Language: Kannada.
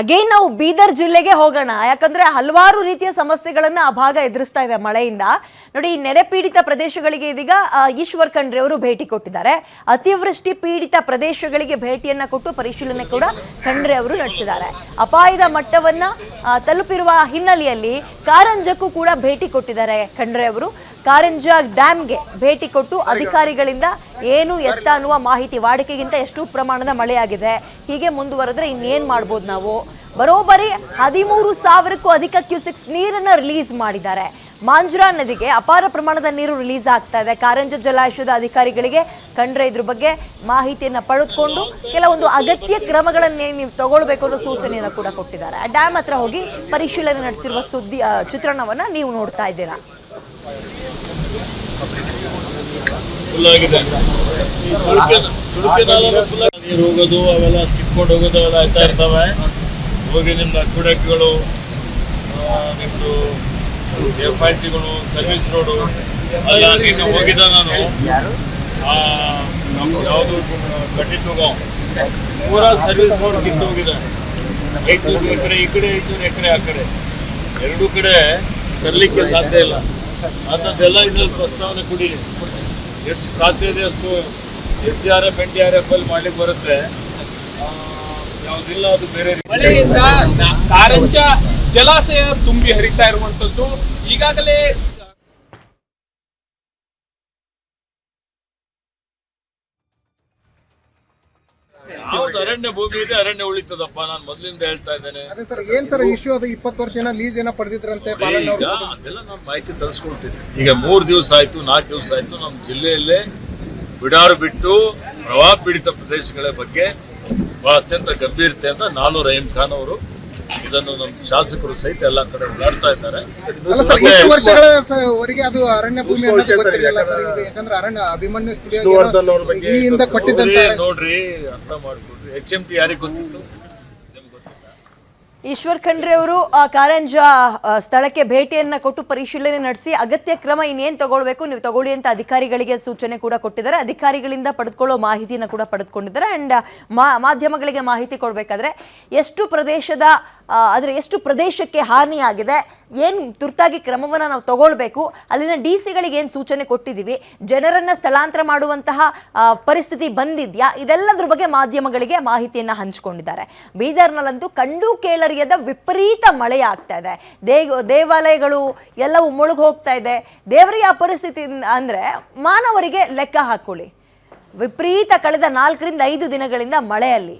ಅಗೇನ್ ನಾವು ಬೀದರ್ ಜಿಲ್ಲೆಗೆ ಹೋಗೋಣ. ಯಾಕಂದ್ರೆ ಹಲವಾರು ರೀತಿಯ ಸಮಸ್ಯೆಗಳನ್ನು ಆ ಭಾಗ ಎದುರಿಸ್ತಾ ಇದೆ ಮಳೆಯಿಂದ. ನೋಡಿ, ಈ ನೆರೆ ಪೀಡಿತ ಪ್ರದೇಶಗಳಿಗೆ ಇದೀಗ ಈಶ್ವರ್ ಖಂಡ್ರೆ ಅವರು ಭೇಟಿ ಕೊಟ್ಟಿದ್ದಾರೆ. ಅತಿವೃಷ್ಟಿ ಪೀಡಿತ ಪ್ರದೇಶಗಳಿಗೆ ಭೇಟಿಯನ್ನ ಕೊಟ್ಟು ಪರಿಶೀಲನೆ ಕೂಡ ಖಂಡ್ರೆ ಅವರು ನಡೆಸಿದ್ದಾರೆ. ಅಪಾಯದ ಮಟ್ಟವನ್ನ ತಲುಪಿರುವ ಹಿನ್ನೆಲೆಯಲ್ಲಿ ಕಾರಂಜಕ್ಕೂ ಕೂಡ ಭೇಟಿ ಕೊಟ್ಟಿದ್ದಾರೆ ಖಂಡ್ರೆ ಅವರು. ಕಾರಂಜ ಡ್ಯಾಮ್ಗೆ ಭೇಟಿ ಕೊಟ್ಟು ಅಧಿಕಾರಿಗಳಿಂದ ಏನು ಎತ್ತ ಅನ್ನುವ ಮಾಹಿತಿ ವಾಡಿಕೆಗಿಂತ ಎಷ್ಟು ಪ್ರಮಾಣದ ಮಳೆಯಾಗಿದೆ. ಹೀಗೆ ಮುಂದುವರೆದ್ರೆ ಇನ್ನೇನು ಮಾಡ್ಬೋದು ನಾವು? ಬರೋಬ್ಬರಿ ಹದಿಮೂರು ಸಾವಿರಕ್ಕೂ ಅಧಿಕ ಕ್ಯೂಸೆಕ್ಸ್ ನೀರನ್ನು ರಿಲೀಸ್ ಮಾಡಿದ್ದಾರೆ. ಮಾಂಜುರಾ ನದಿಗೆ ಅಪಾರ ಪ್ರಮಾಣದ ನೀರು ರಿಲೀಸ್ ಆಗ್ತಾ ಇದೆ. ಕಾರಂಜ ಜಲಾಶಯದ ಅಧಿಕಾರಿಗಳಿಗೆ ಕಂಡ್ರೆ ಇದ್ರ ಬಗ್ಗೆ ಮಾಹಿತಿಯನ್ನು ಪಡೆದುಕೊಂಡು ಕೆಲವೊಂದು ಅಗತ್ಯ ಕ್ರಮಗಳನ್ನೇ ನೀವು ತಗೊಳ್ಬೇಕು ಅನ್ನೋ ಸೂಚನೆಯನ್ನು ಕೂಡ ಕೊಟ್ಟಿದ್ದಾರೆ. ಆ ಡ್ಯಾಮ್ ಹತ್ರ ಹೋಗಿ ಪರಿಶೀಲನೆ ನಡೆಸಿರುವ ಸುದ್ದಿ ಚಿತ್ರಣವನ್ನು ನೀವು ನೋಡ್ತಾ ಇದ್ದೀರಾ? ಫುಲ್ ಆಗಿದೆ. ಈ ನೀರು ಹೋಗೋದು, ಅವೆಲ್ಲ ಕಿತ್ಕೊಂಡು ಹೋಗೋದು ಅವೆಲ್ಲ ಆಯ್ತಾ ಇರ್ತವೆ. ಹೋಗಿ ನಿಮ್ದು ನಿಮ್ಮದು ಎಫ್ ಐ ಸಿಗಳು ಸರ್ವಿಸ್ ರೋಡು ಅಲ್ಲ ನಿನ್ನೆ ಹೋಗಿದ್ದ ನಾನು. ನಮ್ದು ಯಾವುದು ಕಟ್ಟಿದ್ದು ಪೂರ ಸರ್ವಿಸ್ ರೋಡ್ ಕಿತ್ತು ಹೋಗಿದೆ. ಐದುನೂರು ಎಕರೆ, ಈ ಕಡೆ ಐದುನೂರು ಎಕರೆ ಆ ಕಡೆ. ಎರಡೂ ಕಡೆ ತರಲಿಕ್ಕೆ ಸಾಧ್ಯ ಇಲ್ಲ. ಅಂಥದ್ದೆಲ್ಲ ಇದ್ರಲ್ಲಿ ಪ್ರಸ್ತಾವನೆ ಕೊಡಿ ಎಷ್ಟು ಸಾಧ್ಯ ಇದೆ ಅಷ್ಟು H D R F, N D R F ಅಲ್ಲಿ ಮಾಡ್ಲಿಕ್ಕೆ ಬರುತ್ತೆ ಯಾವುದಿಲ್ಲ ಅದು ಬೇರೆ. ಮಳೆಯಿಂದ ಕಾರಂಜ, ಜಲಾಶಯ ತುಂಬಿ ಹರಿತಾ ಇರುವಂತದ್ದು ಈಗಾಗಲೇ ಹೌದು ಅರಣ್ಯ ಭೂಮಿ ಇದೆ ಅರಣ್ಯ ಉಳಿತದಪ್ಪ. ನಾನು ಮೊದಲಿಂದ ಹೇಳ್ತಾ ಇದ್ದೇನೆ. ಅದೇ ಸರ್ ಏನ್ ಸರ್ ಇಶ್ಯೂ ಅದು? ಇಪ್ಪತ್ತು ವರ್ಷ ಏನೋ ಲೀಸ್ ಏನೋ ಪಡೆದಿದ್ರಂತೆ ಈಗ ಅದೆಲ್ಲ ನಾನು ಮಾಹಿತಿ ತರಿಸ್ಕೊಳ್ತೀನಿ ಈಗ ಮೂರು ದಿವಸ ಆಯ್ತು ನಾಲ್ಕು ದಿವಸ ಆಯ್ತು ನಮ್ಮ ಜಿಲ್ಲೆಯಲ್ಲೇ ಬಿಡಾರು ಬಿಟ್ಟು ಪ್ರವಾಹ ಪೀಡಿತ ಪ್ರದೇಶಗಳ ಬಗ್ಗೆ ಬಹಳ ಅತ್ಯಂತ ಅಂತ ನಾನು ರಹೀಂ ಖಾನ್ ಅವರು ಇದನ್ನು ನಮ್ಮ ಶಾಸಕರು ಸಹಿತ ಎಲ್ಲ ಕಡೆ ಓಡಾಡ್ತಾ ಇದ್ದಾರೆ. ಅಲ್ಲ ಸರ್ ಮತ್ತೆ ಎಷ್ಟು ವರ್ಷಗಳ ಸ- ವರೆಗೆ ಅದು ಅರಣ್ಯ ಯಾಕಂದ್ರೆ ಅರಣ್ಯ ಅಭಿಮನ್ಯು ನೋಡ್ರಿ, ಅರ್ಥ ಮಾಡ್ಕೊಡ್ರಿ ಎಚ್ ಎಂ ಪಿ ಯಾರಿಗೆ ಗೊತ್ತಿತ್ತು? ನಿಮ್ಗೆ ಗೊತ್ತಿಲ್ಲ ಈಶ್ವರ್ ಖಂಡ್ರೆ ಅವರು ಆ ಕಾರಂಜ ಸ್ಥಳಕ್ಕೆ ಭೇಟಿಯನ್ನ ಕೊಟ್ಟು ಪರಿಶೀಲನೆ ನಡೆಸಿ ಅಗತ್ಯ ಕ್ರಮ ಇನ್ನೇನ್ ತಗೊಳ್ಬೇಕು ನೀವು ತಗೊಳ್ಳಿ ಅಂತ ಅಧಿಕಾರಿಗಳಿಗೆ ಸೂಚನೆ ಕೂಡ ಕೊಟ್ಟಿದ್ದಾರೆ. ಅಧಿಕಾರಿಗಳಿಂದ ಪಡೆದುಕೊಳ್ಳೋ ಮಾಹಿತಿಯನ್ನು ಕೂಡ ಪಡೆದುಕೊಂಡಿದ್ದಾರೆ. ಅಂಡ್ ಮಾಧ್ಯಮಗಳಿಗೆ ಮಾಹಿತಿ ಕೊಡಬೇಕಾದ್ರೆ ಎಷ್ಟು ಪ್ರದೇಶದ ಅಂದ್ರೆ ಎಷ್ಟು ಪ್ರದೇಶಕ್ಕೆ ಹಾನಿಯಾಗಿದೆ, ಏನು ತುರ್ತಾಗಿ ಕ್ರಮವನ್ನು ನಾವು ತಗೊಳ್ಬೇಕು, ಅಲ್ಲಿನ ಡಿ ಸಿಗಳಿಗೆ ಏನು ಸೂಚನೆ ಕೊಟ್ಟಿದ್ದೀವಿ, ಜನರನ್ನು ಸ್ಥಳಾಂತರ ಮಾಡುವಂತಹ ಪರಿಸ್ಥಿತಿ ಬಂದಿದೆಯಾ, ಇದೆಲ್ಲದ್ರ ಬಗ್ಗೆ ಮಾಧ್ಯಮಗಳಿಗೆ ಮಾಹಿತಿಯನ್ನು ಹಂಚಿಕೊಂಡಿದ್ದಾರೆ. ಬೀದರ್ನಲ್ಲಂತೂ ಕಂಡು ಕೇಳರಿಯದ ವಿಪರೀತ ಮಳೆ ಆಗ್ತಾ ಇದೆ. ದೇವ ದೇವಾಲಯಗಳು ಎಲ್ಲವೂ ಮುಳುಗಿ ಹೋಗ್ತಾ ಇದೆ. ದೇವರಿಗೆ ಆ ಪರಿಸ್ಥಿತಿ, ಅಂದರೆ ಮಾನವರಿಗೆ ಲೆಕ್ಕ ಹಾಕೊಳ್ಳಿ. ವಿಪರೀತ ಕಳೆದ ನಾಲ್ಕರಿಂದ ಐದು ದಿನಗಳಿಂದ ಮಳೆಯಲ್ಲಿ.